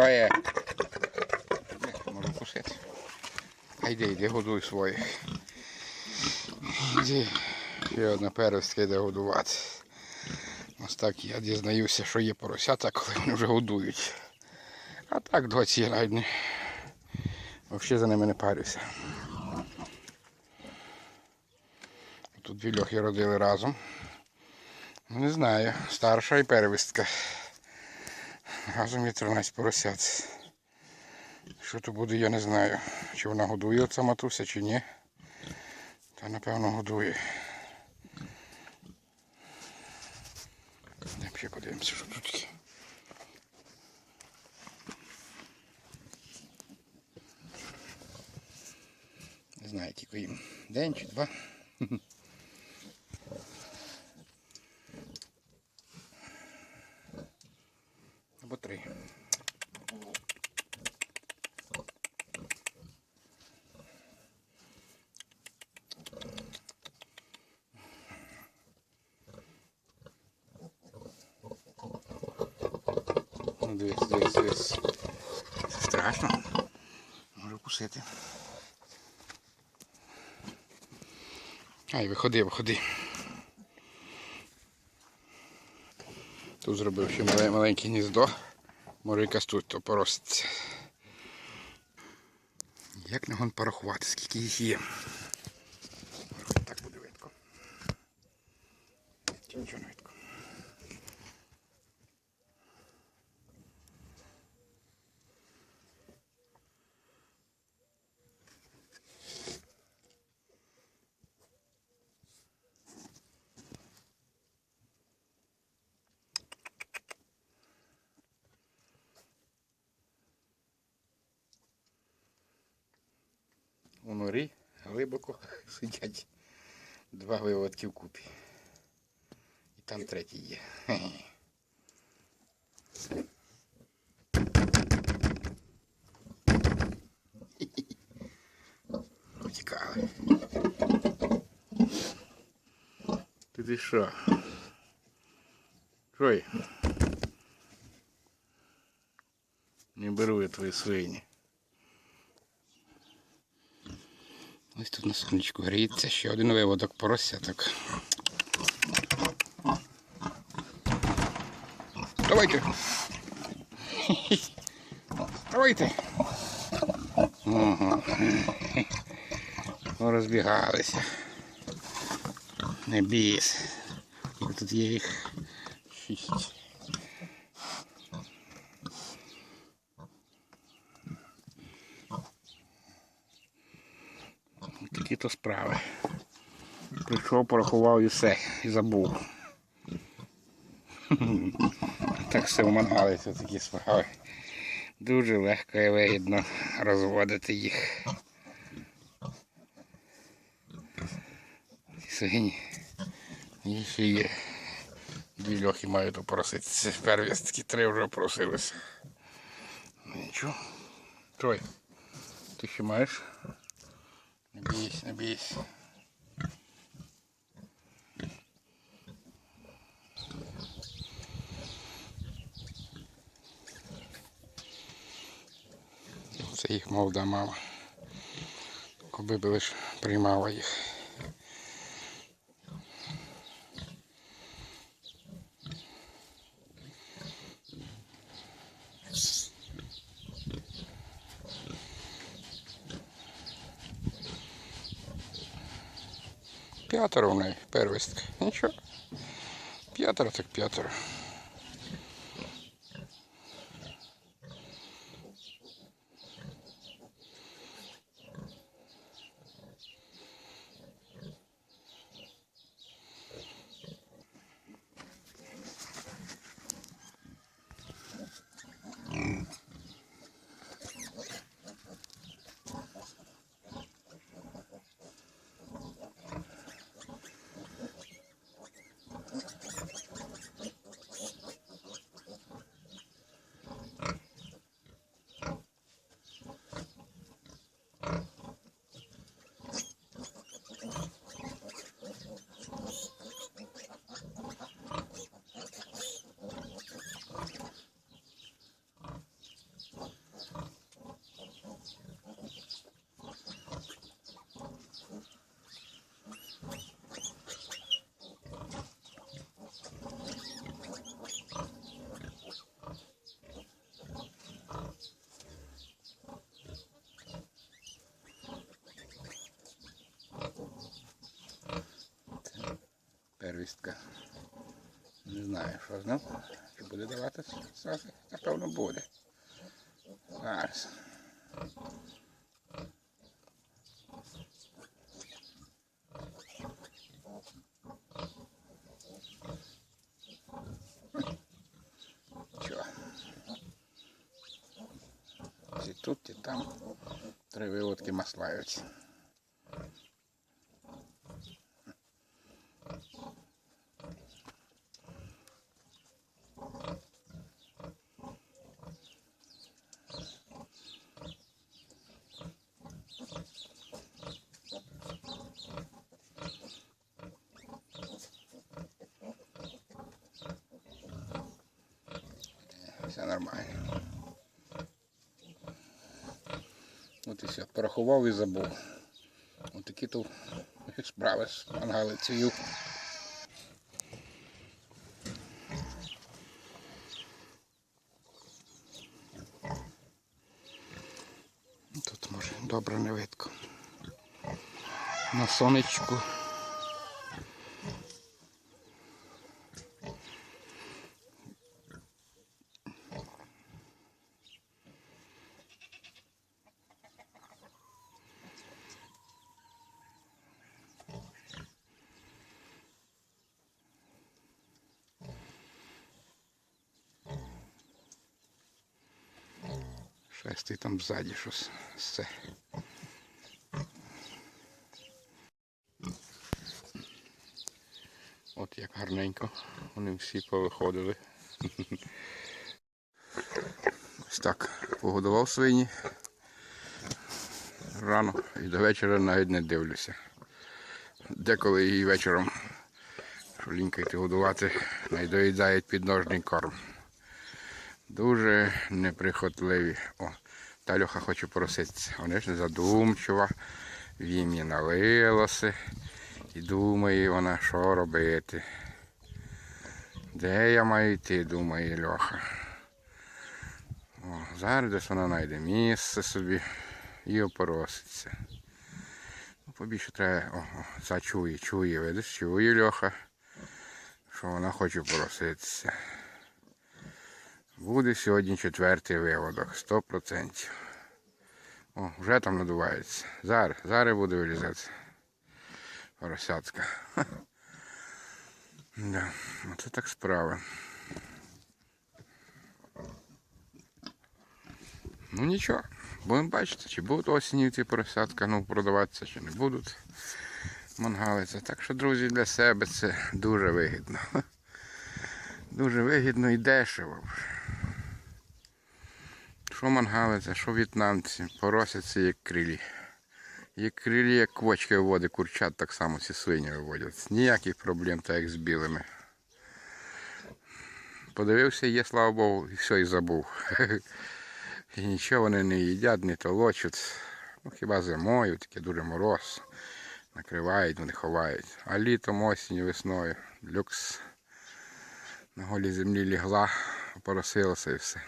тікає. Можу кусити. А йди, годуй своїх. Йди. Ще одна первістка йде годувати. Ось так я дізнаюся, що є поросята, коли вони вже годують. А так двоці навіть не. Взагалі за ними не парюся. Тут дві льохи родили разом. Не знаю, старша і первістка. Разом є 13 поросят. Що то буде, я не знаю. Чи вона годує оця матуся, чи ні. Та напевно годує. Ще подивимося, що тут є. Не знаю, тільки їм день чи два. Або три. Дивись, дивись. Це страшно. Може вкусити. Ай, виходи, виходи. Тут зробив ще маленьке гніздо. Може якась тут то пороститься. Як не гон порахувати, скільки їх є. Так буде видко. Нічого не глибоко сидять два виводки вкупі. І там третій є. Хе-хе. Утікали. Ти ти що? Ой. Не беру я твої свині. Ось тут на сонечку гріється ще один виводок поросяток. Давайте. Давайте. Ого. Розбігалися. Не. Тільки Тут є їх шість. Такі то справи. Прийшов, порахував і все, і забув. Так все вманалися такі справи. Дуже легко і вигідно розводити їх. Ці Свині. І ще є. Дві льохи мають попроситися. Первістки три вже просилися. Ну, Нічого. Трой. Ти ще маєш? Не бійся. Це їх молода мама. Коби би лиш приймала їх. П'ятеро в неї первістка. Нічого. П'ятеро так п'ятеро. Первістка. Не знаю, що знов. Чи буде давати соси? Напевно буде. Зараз. Чого? І тут, і там три виводки маслаються. Все нормально. От і все, порахував і забув. Ось такі тут справи з мангалицею. Тут може добре не видко. На сонечку. Шестий там ззаді щось. Все. От як гарненько. Вони всі повиходили. Ось так. Погодував свині. Рано і до вечора навіть не дивлюся. Деколи і вечором, лінькайте годувати, найдоїдають підножний корм. Дуже неприхотливі. О, та Льоха хоче проситися. Вони ж задумчива. В ім'я налилося. І думає вона, що робити. Де я маю йти, думає Льоха. О, зараз десь вона знайде місце собі і опороситься. Ну, побільше треба. О, о, ця чує, чує, видиш, чує Льоха, що вона хоче пороситися. Буде сьогодні четвертий виводок, 100%. О, вже там надувається. Зараз, зараз буде вилізати. Поросятка. Да, оце так справа. Ну нічого, будемо бачити, чи будуть осінні ці поросятка ну, продаватися, чи не будуть мангалиця. Так що, друзі, для себе це дуже вигідно. Дуже вигідно і дешево. Що мангалиця, що в'єтнамці, поросяться як крилі. Як крилі, як квочки виводить курчат, так само ці свині виводять. Ніяких проблем, так як з білими. Подивився, є, слава Богу, і все, і забув. І нічого вони не їдять, не толочуть. Ну, хіба зимою, таке дуже мороз. Накривають, вони ховають. А літом, осінню, весною. Люкс. На голій землі лігла, поросилася і все.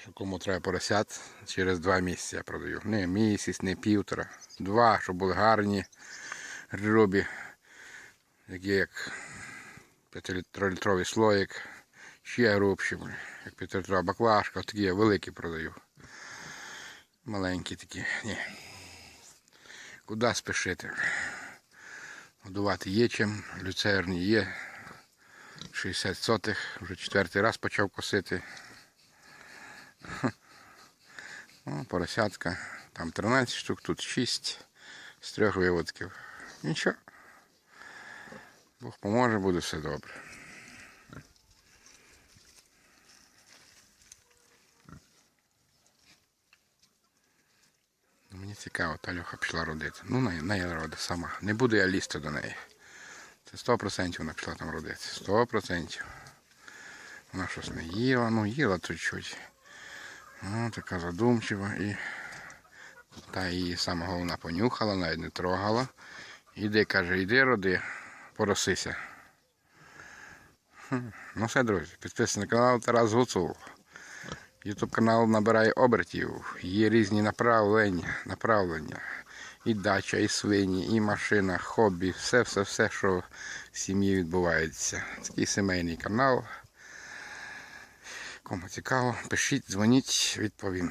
Що кому треба поросят, через два місяці я продаю. Не місяць, не півтора. Два, щоб були гарні грубі, які як 5-літровий слоїк, ще грубші, як 5-літрова баклажка, такі я великі продаю. Маленькі такі. Ні. Куди спішити? Годувати є чим, люцерні є. 60 сотих, вже четвертий раз почав косити. О, поросятка. Там 13 штук, тут 6 з трьох виводків. Нічого. Бог поможе, буде все добре. Ну, Мені цікаво, та Льоха пішла родити. Ну, на роди сама. Не буду я лізти до неї. Це 100% вона пішла там родити. 100%. Вона щось не їла, ну їла чуть-чуть. Ну, така задумчива і та її сама головна понюхала, навіть не трогала. Іди, каже, йди роди, поросися. Ну все, друзі, підписуйтесь на канал Тарас Гуцул. Ютуб канал набирає обертів, є різні направлення, направлення. І дача, і свині, і машина, хобі, все, все, все, що в сім'ї відбувається. Такий сімейний канал. Кому цікаво, пишіть, дзвоніть, відповім.